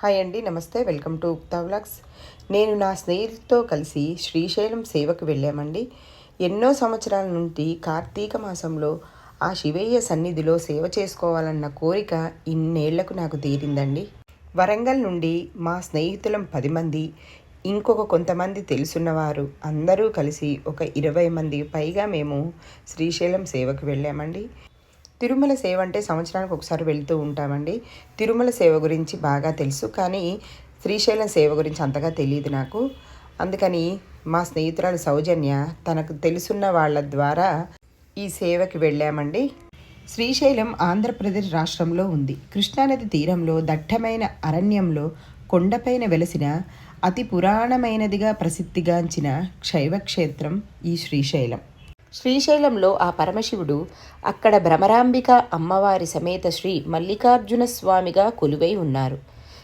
Hi అండి నమస్తే welcome to ఉక్తా vlogs. నేను నా స్నేహితులతో కలిసి శ్రీశైలం సేవకు వెళ్ళామండి. ఎన్నో సంవత్సరాల నుండి కార్తీక మాసంలో ఆ శివయ్య సన్నిధిలో సేవ చేసుకోవాలన్న కోరిక ఇన్నేళ్ళకు నాకు తీరిందండి. వరంగల్ నుండి మా స్నేహితులం పది మంది ఇంకొక కొంతమంది తెలుసున్నవారు అందరూ కలిసి ఒక ఇరవై మంది పైగా మేము శ్రీశైలం సేవకు వెళ్ళామండి. తిరుమల సేవ అంటే సంవత్సరానికి ఒకసారి వెళ్తూ ఉంటామండి. తిరుమల సేవ గురించి బాగా తెలుసు కానీ శ్రీశైలం సేవ గురించి అంతగా తెలియదు నాకు. అందుకని మా స్నేహితురాలు సౌజన్య తనకు తెలుసున్న వాళ్ళ ద్వారా ఈ సేవకి వెళ్ళామండి. శ్రీశైలం ఆంధ్రప్రదేశ్ రాష్ట్రంలో ఉంది. కృష్ణానది తీరంలో దట్టమైన అరణ్యంలో కొండపైన వెలసిన అతి పురాణమైనదిగా ప్రసిద్ధిగాంచిన క్షైవక్షేత్రం ఈ శ్రీశైలం. శ్రీశైలంలో ఆ పరమశివుడు అక్కడ భ్రమరాంబిక అమ్మవారి సమేత శ్రీ మల్లికార్జున స్వామిగా కొలువై ఉన్నారు.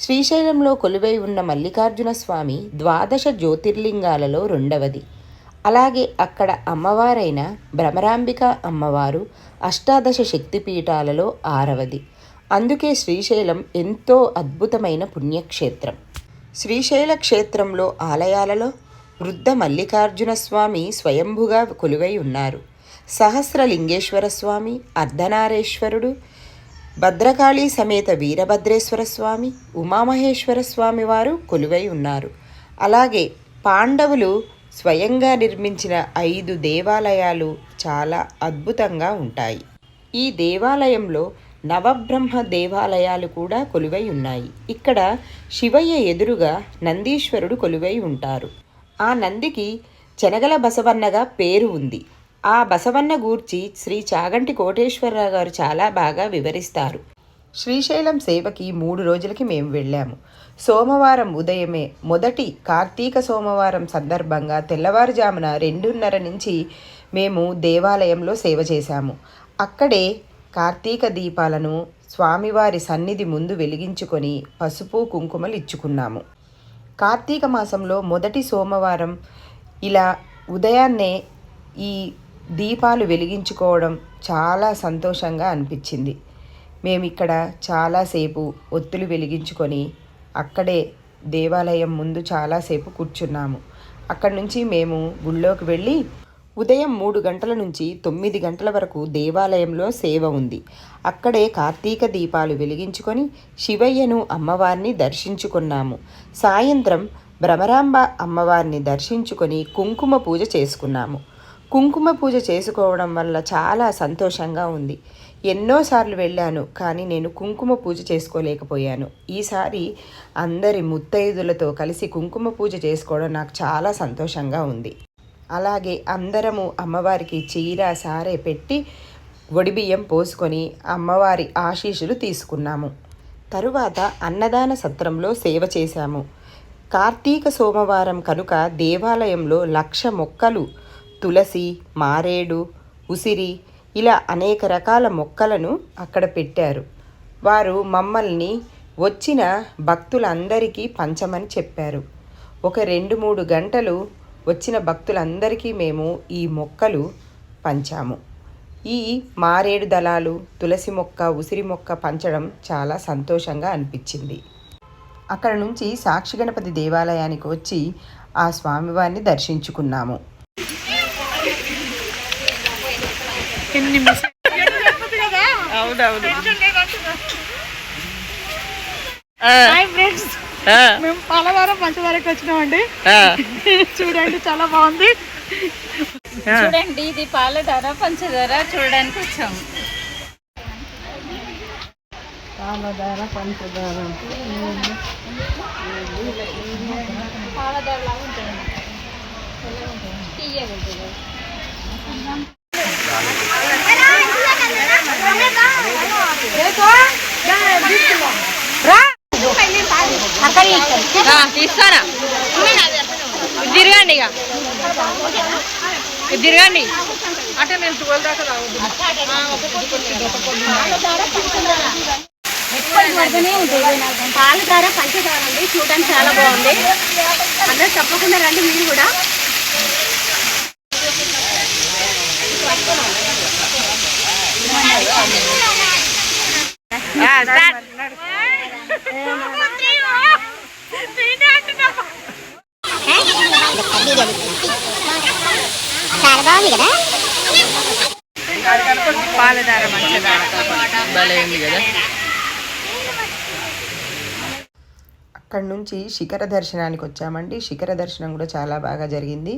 శ్రీశైలంలో కొలువై ఉన్న మల్లికార్జున స్వామి ద్వాదశ జ్యోతిర్లింగాలలో రెండవది. అలాగే అక్కడ అమ్మవారైన భ్రమరాంబిక అమ్మవారు అష్టాదశ శక్తిపీఠాలలో ఆరవది. అందుకే శ్రీశైలం ఎంతో అద్భుతమైన పుణ్యక్షేత్రం. శ్రీశైల క్షేత్రంలో ఆలయాలలో వృద్ధ మల్లికార్జున స్వామి స్వయంభుగా కొలువై ఉన్నారు. సహస్రలింగేశ్వర స్వామి అర్ధనారేశ్వరుడు భద్రకాళీ సమేత వీరభద్రేశ్వర స్వామి ఉమామహేశ్వర స్వామి వారు కొలువై ఉన్నారు. అలాగే పాండవులు స్వయంగా నిర్మించిన ఐదు దేవాలయాలు చాలా అద్భుతంగా ఉంటాయి. ఈ దేవాలయంలో నవబ్రహ్మ దేవాలయాలు కూడా కొలువై ఉన్నాయి. ఇక్కడ శివయ్య ఎదురుగా నందీశ్వరుడు కొలువై ఉంటారు. ఆ నందికి చెనగల బసవన్నగా పేరు ఉంది. ఆ బసవన్న గూర్చి శ్రీ చాగంటి కోటేశ్వరరావు గారు చాలా బాగా వివరిస్తారు. శ్రీశైలం సేవకి మూడు రోజులకి మేము వెళ్ళాము. సోమవారం ఉదయమే మొదటి కార్తీక సోమవారం సందర్భంగా తెల్లవారుజామున రెండున్నర నుంచి మేము దేవాలయంలో సేవ చేశాము. అక్కడే కార్తీక దీపాలను స్వామివారి సన్నిధి ముందు వెలిగించుకొని పసుపు కుంకుమలు ఇచ్చుకున్నాము. కార్తీక మాసంలో మొదటి సోమవారం ఇలా ఉదయాన్నే ఈ దీపాలు వెలిగించుకోవడం చాలా సంతోషంగా అనిపించింది. మేము ఇక్కడ చాలాసేపు ఒత్తులు వెలిగించుకొని అక్కడే దేవాలయం ముందు చాలాసేపు కూర్చున్నాము. అక్కడి నుంచి మేము గుళ్ళోకి వెళ్ళి ఉదయం మూడు గంటల నుంచి తొమ్మిది గంటల వరకు దేవాలయంలో సేవ ఉంది. అక్కడే కార్తీక దీపాలు వెలిగించుకొని శివయ్యను అమ్మవారిని దర్శించుకున్నాము. సాయంత్రం భ్రమరాంబ అమ్మవారిని దర్శించుకొని కుంకుమ పూజ చేసుకున్నాము. కుంకుమ పూజ చేసుకోవడం వల్ల చాలా సంతోషంగా ఉంది. ఎన్నోసార్లు వెళ్ళాను కానీ నేను కుంకుమ పూజ చేసుకోలేకపోయాను. ఈసారి అందరి ముత్తైదులతో కలిసి కుంకుమ పూజ చేసుకోవడం నాకు చాలా సంతోషంగా ఉంది. అలాగే అందరము అమ్మవారికి చీర సారే పెట్టి ఒడిబియ్యం పోసుకొని అమ్మవారి ఆశీస్సులు తీసుకున్నాము. తరువాత అన్నదాన సత్రంలో సేవ చేశాము. కార్తీక సోమవారం కనుక దేవాలయంలో లక్ష మొక్కలు తులసి మారేడు ఉసిరి ఇలా అనేక రకాల మొక్కలను అక్కడ పెట్టారు. వారు మమ్మల్ని వచ్చిన భక్తులందరికీ పంచమని చెప్పారు. ఒక రెండు మూడు గంటలు వచ్చిన భక్తులందరికీ మేము ఈ మొక్కలు పంచాము. ఈ మారేడు దళాలు తులసి మొక్క ఉసిరి మొక్క పంచడం చాలా సంతోషంగా అనిపించింది. అక్కడ నుంచి సాక్షి గణపతి దేవాలయానికి వచ్చి ఆ స్వామివారిని దర్శించుకున్నాము. అవునవును. హాయ్ ఫ్రెండ్స్ మేము పాలవారం పంచదారకి వచ్చినామండి. చూడండి చాలా బాగుంది. చూడండి ఇది పాలధార పంచదార చూడడానికి వచ్చాము పాలధార పంచదార. పాలధార లాగా ఉంటుంది. తీయగా ఇది తిరగండి ఇక. ఇది తిరగండి. అంటే నేను ట్వెల్వ్ దాకా పంచదార అండి చూడడానికి చాలా బాగుంది. అందరూ తప్పకుండా రండి మీరు కూడా. స్టార్ట్. అక్కడ అక్కడి నుంచి శిఖర దర్శనానికి వచ్చామండి. శిఖర దర్శనం కూడా చాలా బాగా జరిగింది.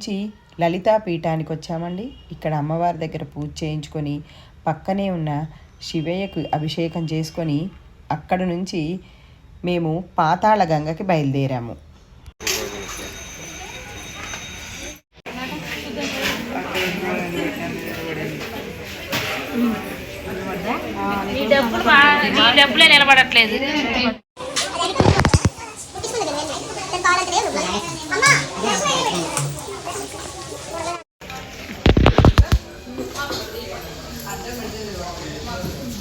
నుంచి లలితా పీఠానికి వచ్చామండి ఇక్కడ అమ్మవారి దగ్గర పూజ చేయించుకొని పక్కనే ఉన్న శివయ్యకు అభిషేకం చేసుకొని అక్కడ నుంచి మేము పాతాళ గంగకి బయలుదేరాము. డబ్బులు నిలబడట్లేదు.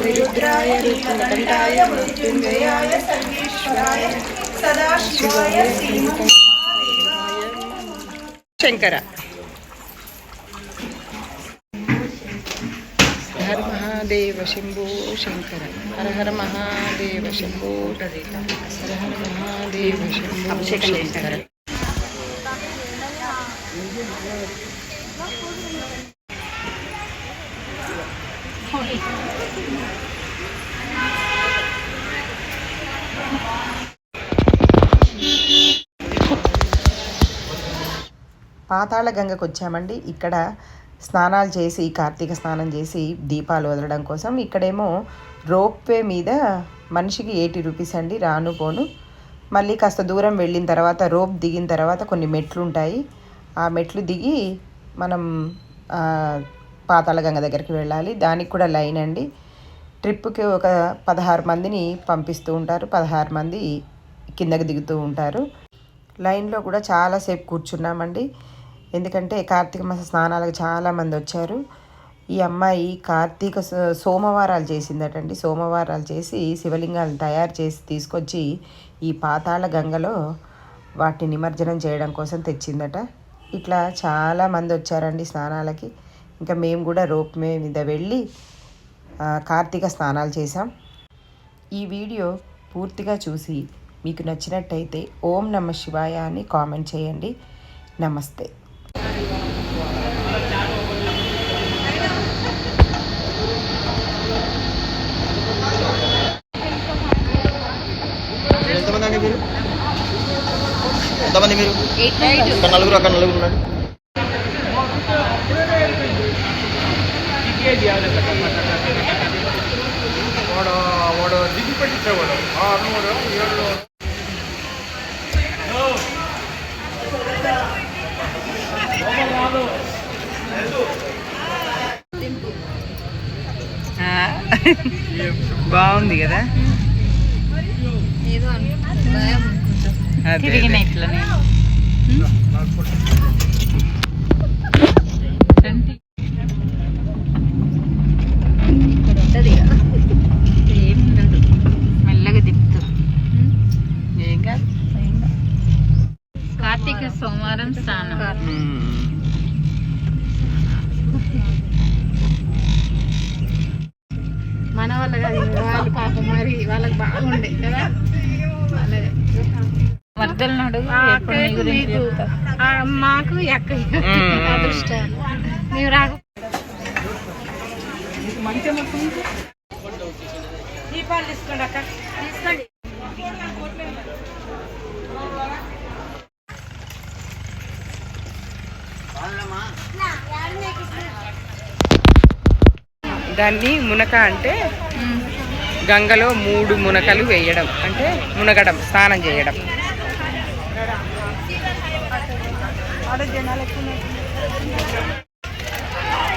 अभिरुद्राय रूपकण्ठाय मृत्युञ्जयाय सर्वेश्वराय सदाशिवाय शङ्कर हर महादेव शम्भो शङ्कर हर हर महादेव शम्भो हर हर महादेव शम्भो शङ्कर Thank you. పాతాళ గంగకు వచ్చామండి ఇక్కడ స్నానాలు చేసి కార్తీక స్నానం చేసి దీపాలు వదలడం కోసం ఇక్కడేమో రోప్వే మీద మనిషికి ఎయిటీ రూపీస్ అండి రాను పోను. మళ్ళీ కాస్త దూరం వెళ్ళిన తర్వాత రోప్ దిగిన తర్వాత కొన్ని మెట్లు ఉంటాయి ఆ మెట్లు దిగి మనం పాతాళగంగ పాతాళ గంగ దగ్గరికి వెళ్ళాలి. దానికి కూడా లైన్ అండి. ట్రిప్కి ఒక పదహారు మందిని పంపిస్తూ ఉంటారు. పదహారు మంది కిందకి దిగుతూ ఉంటారు. లైన్లో కూడా చాలాసేపు కూర్చున్నామండి. ఎందుకంటే కార్తీక మాస స్నానాలకు చాలామంది వచ్చారు. ఈ అమ్మాయి కార్తీక సోమవారాలు చేసిందటండి. సోమవారాలు చేసి శివలింగాలను తయారు చేసి తీసుకొచ్చి ఈ పాతాళ గంగలో వాటిని నిమజ్జనం చేయడం కోసం తెచ్చిందట. ఇట్లా చాలామంది వచ్చారండి స్నానాలకి. ఇంకా మేము కూడా రోప్ మీద వెళ్ళి కార్తీక స్నానాలు చేసాం ఈ వీడియో పూర్తిగా చూసి మీకు నచ్చినట్టయితే ఓం నమ శివాయ అని కామెంట్ చేయండి. నమస్తే ఎంతమంది అండి మీరు అక్కడ నలుగురు అక్కడ నలుగురు ఉన్నారు బాగుంది కదా? తిరిగిన ఇట్లా నేను కదా. మాకు ఎక్క అదృష్టాలు. మేము రాక దీపాలు తీసుకోండి అక్క. తీసుకోండి. నా, యాడ నీకు దాన్ని మునక అంటే గంగలో మూడు మునకలు వేయడం అంటే మునగడం స్నానం చేయడం.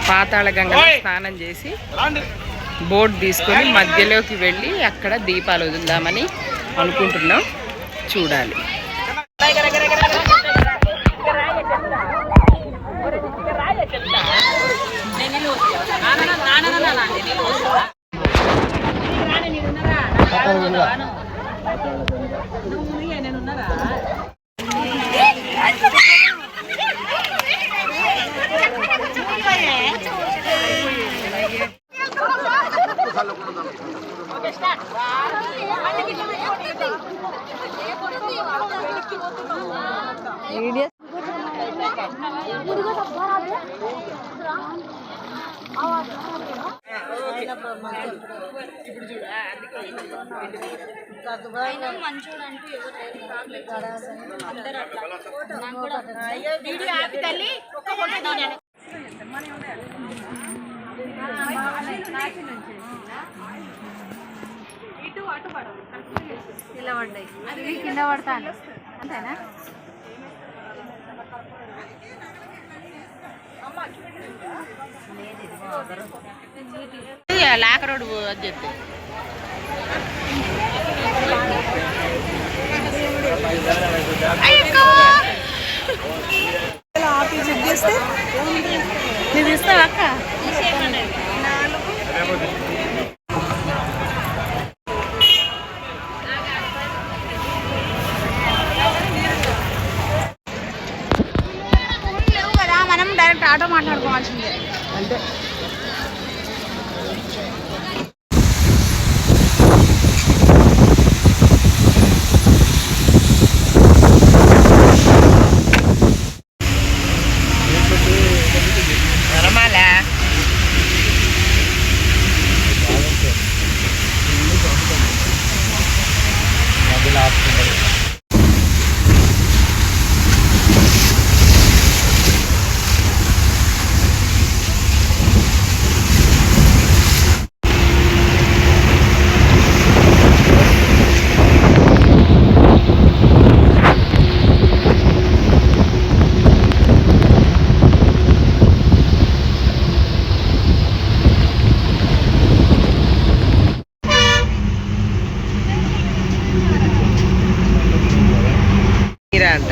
పాతాళ గంగలో స్నానం చేసి బోట్ తీసుకొని మధ్యలోకి వెళ్ళి అక్కడ దీపాలు వదులుదామని అనుకుంటున్నాం. చూడాలి. ఇలా పడ్డాయి అది కింద పడతాను. అంతేనా? లాక రోడ్డు అది చెప్తే నువ్వు ఇస్తావా అక్క కదా మనం డైరెక్ట్ ఆటో మాట్లాడుకోవాల్సిందే అంటే వరమాల మీరా అంట